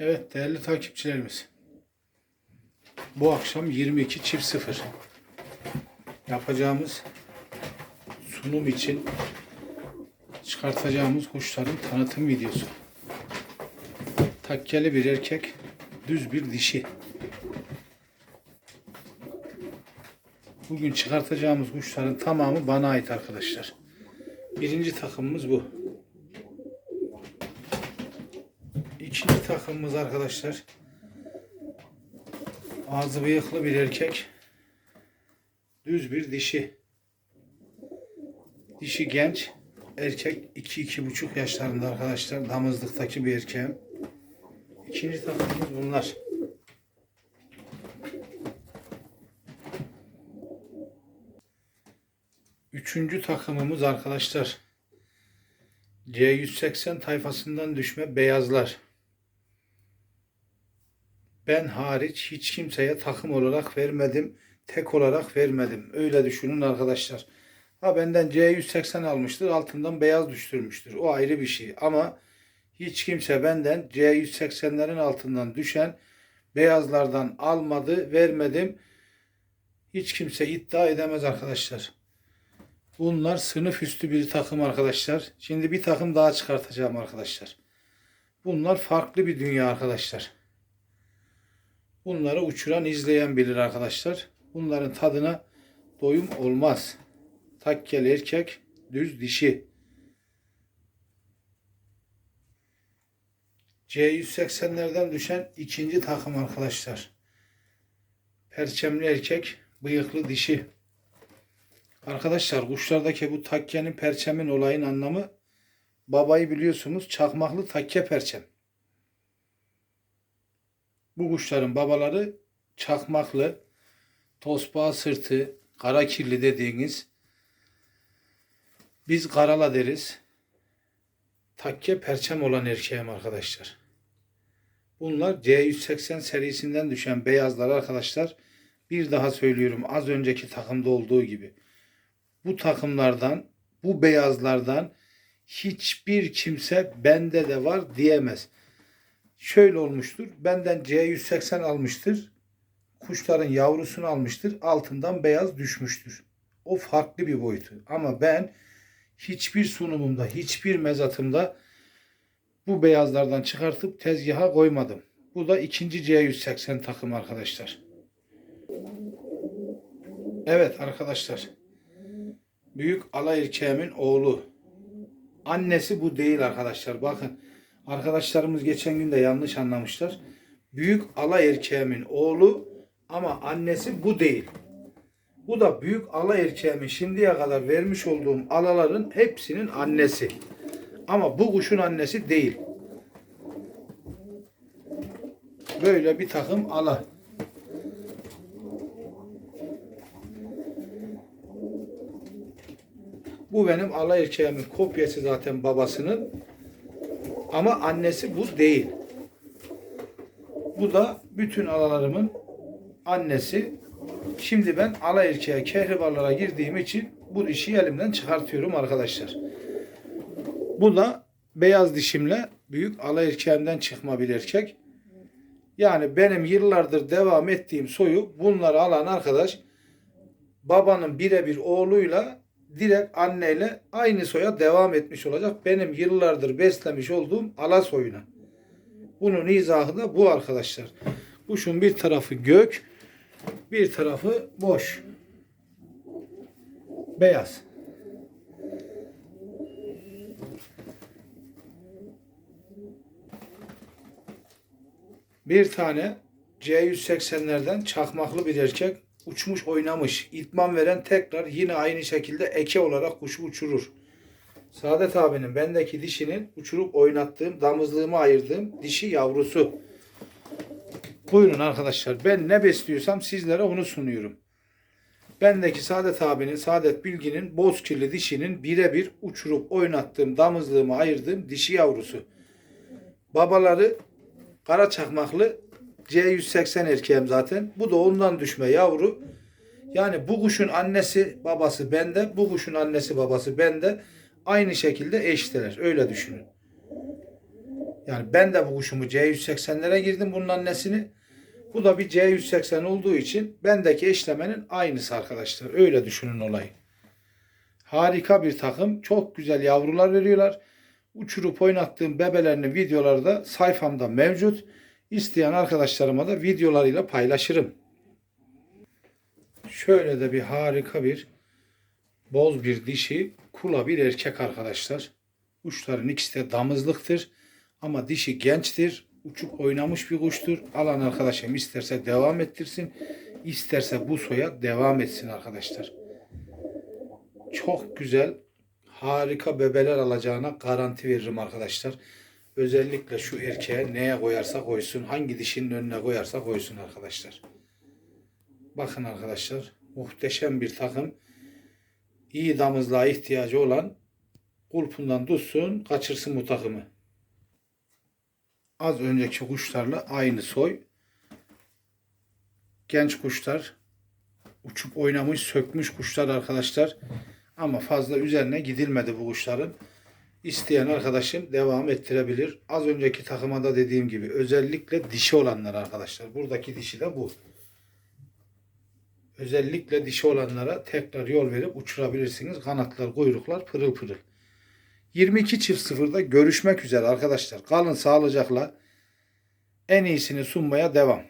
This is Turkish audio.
Evet değerli takipçilerimiz. Bu akşam 22 çift 0 yapacağımız sunum için çıkartacağımız kuşların tanıtım videosu. Takkeli bir erkek, düz bir dişi. Bugün çıkartacağımız kuşların tamamı bana ait arkadaşlar. Birinci takımımız bu. İkinci takımımız arkadaşlar. Ağzı bıyıklı bir erkek. Düz bir dişi. Dişi genç. Erkek 2-2,5 yaşlarında arkadaşlar. Damızlıktaki bir erkeğim. İkinci takımımız bunlar. Üçüncü takımımız arkadaşlar. C180 tayfasından düşme beyazlar. Ben hariç hiç kimseye takım olarak vermedim. Tek olarak vermedim. Öyle düşünün arkadaşlar. Ha benden C180 almıştır. Altından beyaz düşürmüştür. O ayrı bir şey. Ama hiç kimse benden C180'lerin altından düşen beyazlardan almadı, vermedim. Hiç kimse iddia edemez arkadaşlar. Bunlar sınıf üstü bir takım arkadaşlar. Şimdi bir takım daha çıkartacağım arkadaşlar. Bunlar farklı bir dünya arkadaşlar. Bunları uçuran izleyen bilir arkadaşlar. Bunların tadına doyum olmaz. Takkel erkek, düz dişi. C180'lerden düşen ikinci takım arkadaşlar. Perçemli erkek, bıyıklı dişi. Arkadaşlar kuşlardaki bu takkenin perçemin olayın anlamı babayı biliyorsunuz çakmaklı takke perçem. Bu kuşların babaları çakmaklı, tosbağa sırtı, kara kirli dediğiniz biz karala deriz. Takke perçem olan erkeğim arkadaşlar. Bunlar C180 serisinden düşen beyazlar arkadaşlar. Bir daha söylüyorum az önceki takımda olduğu gibi. Bu takımlardan, bu beyazlardan hiçbir kimse bende de var diyemez şöyle olmuştur. Benden C180 almıştır. Kuşların yavrusunu almıştır. Altından beyaz düşmüştür. O farklı bir boyutu. Ama ben hiçbir sunumumda, hiçbir mezatımda bu beyazlardan çıkartıp tezgaha koymadım. Bu da ikinci C180 takım arkadaşlar. Evet arkadaşlar. Büyük alay erkeğimin oğlu. Annesi bu değil arkadaşlar. Bakın. Arkadaşlarımız geçen gün de yanlış anlamışlar. Büyük ala erkeğimin oğlu ama annesi bu değil. Bu da büyük ala erkeğimin şimdiye kadar vermiş olduğum alaların hepsinin annesi. Ama bu kuşun annesi değil. Böyle bir takım ala. Bu benim ala erkeğimin kopyası zaten babasının. Ama annesi bu değil. Bu da bütün alalarımın annesi. Şimdi ben ala erkeğe kehribarlara girdiğim için bu dişi elimden çıkartıyorum arkadaşlar. Bu da beyaz dişimle büyük ala erkeğimden çıkma bir erkek. Yani benim yıllardır devam ettiğim soyu bunları alan arkadaş babanın birebir oğluyla direkt anneyle aynı soya devam etmiş olacak. Benim yıllardır beslemiş olduğum ala soyuna. Bunun izahı da bu arkadaşlar. Kuşun bir tarafı gök, bir tarafı boş. Beyaz. Bir tane C180'lerden çakmaklı bir erkek uçmuş oynamış. İtman veren tekrar yine aynı şekilde eke olarak kuşu uçurur. Saadet abinin bendeki dişinin uçurup oynattığım, damızlığımı ayırdığım dişi yavrusu. Buyurun arkadaşlar. Ben ne besliyorsam sizlere onu sunuyorum. Bendeki Saadet abinin, Saadet Bilgin'in bozkirli dişinin birebir uçurup oynattığım, damızlığımı ayırdığım dişi yavrusu. Babaları kara çakmaklı C180 erkeğim zaten. Bu da ondan düşme yavru. Yani bu kuşun annesi babası bende. Bu kuşun annesi babası bende. Aynı şekilde eşteler. Öyle düşünün. Yani ben de bu kuşumu C180'lere girdim bunun annesini. Bu da bir C180 olduğu için bendeki eşlemenin aynısı arkadaşlar. Öyle düşünün olayı. Harika bir takım. Çok güzel yavrular veriyorlar. Uçurup oynattığım bebelerini videoları da sayfamda mevcut. İsteyen arkadaşlarıma da videolarıyla paylaşırım. Şöyle de bir harika bir boz bir dişi, kula bir erkek arkadaşlar. Kuşların ikisi de damızlıktır. Ama dişi gençtir. Uçup oynamış bir kuştur. Alan arkadaşım isterse devam ettirsin. isterse bu soya devam etsin arkadaşlar. Çok güzel, harika bebeler alacağına garanti veririm arkadaşlar. Özellikle şu erkeğe neye koyarsa koysun, hangi dişinin önüne koyarsa koysun arkadaşlar. Bakın arkadaşlar, muhteşem bir takım. İyi damızlığa ihtiyacı olan kulpundan tutsun, kaçırsın bu takımı. Az önceki kuşlarla aynı soy. Genç kuşlar, uçup oynamış, sökmüş kuşlar arkadaşlar. Ama fazla üzerine gidilmedi bu kuşların. İsteyen arkadaşım devam ettirebilir. Az önceki takıma da dediğim gibi özellikle dişi olanlar arkadaşlar. Buradaki dişi de bu. Özellikle dişi olanlara tekrar yol verip uçurabilirsiniz. Kanatlar, kuyruklar pırıl pırıl. 22 çift sıfırda görüşmek üzere arkadaşlar. Kalın sağlıcakla en iyisini sunmaya devam.